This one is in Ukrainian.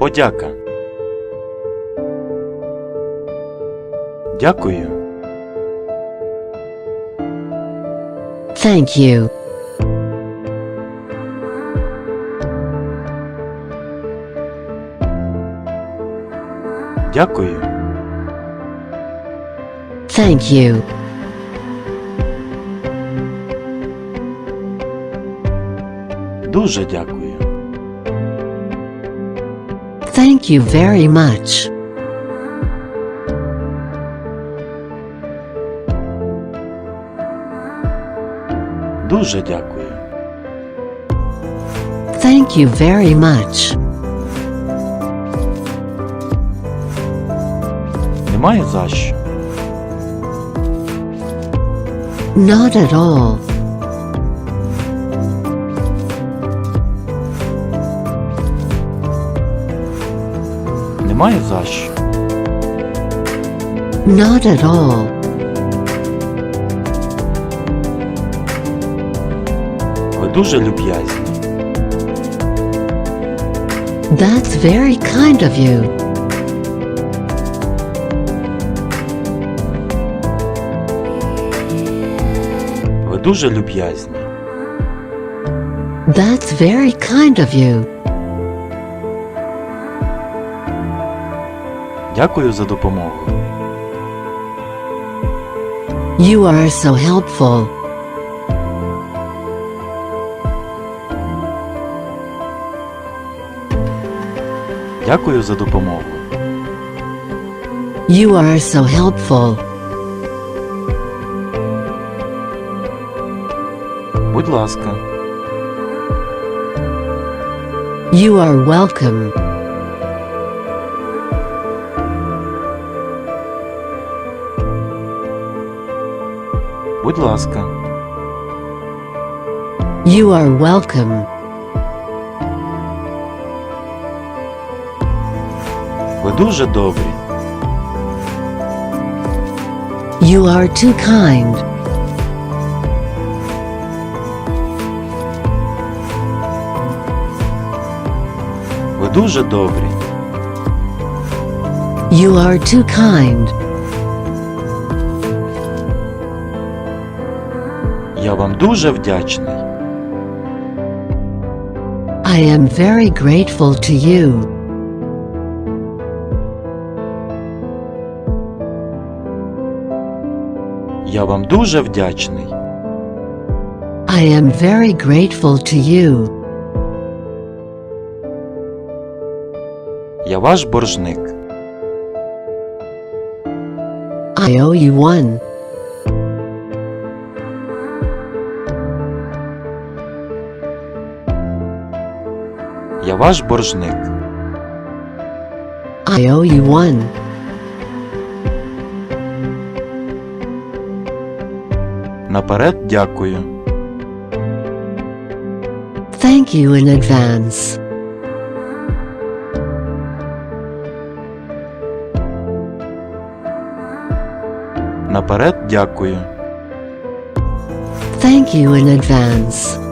Подяка. Дякую. Thank you. Дякую. Thank you. Дуже дякую. Thank you very much. Дуже дякую. Thank you very much. Немає за що. Not at all. Немає за що. Not at all. Ви дуже люб'язні. That's very kind of you. Ви дуже люб'язні. That's very kind of you. Дякую за допомогу. You are so helpful. Дякую за допомогу. You are so helpful. Будь ласка. You are welcome. Будь ласка. You are welcome. Ви дуже добрі. You are too kind. Ви дуже добрі. You are too kind. Я вам дуже вдячний. I am very grateful to you. Я вам дуже вдячний. I am very grateful to you. Я ваш боржник. I owe you one. Я ваш боржник. I owe you one. Наперед дякую. Thank you in advance. Наперед дякую. Thank you in advance.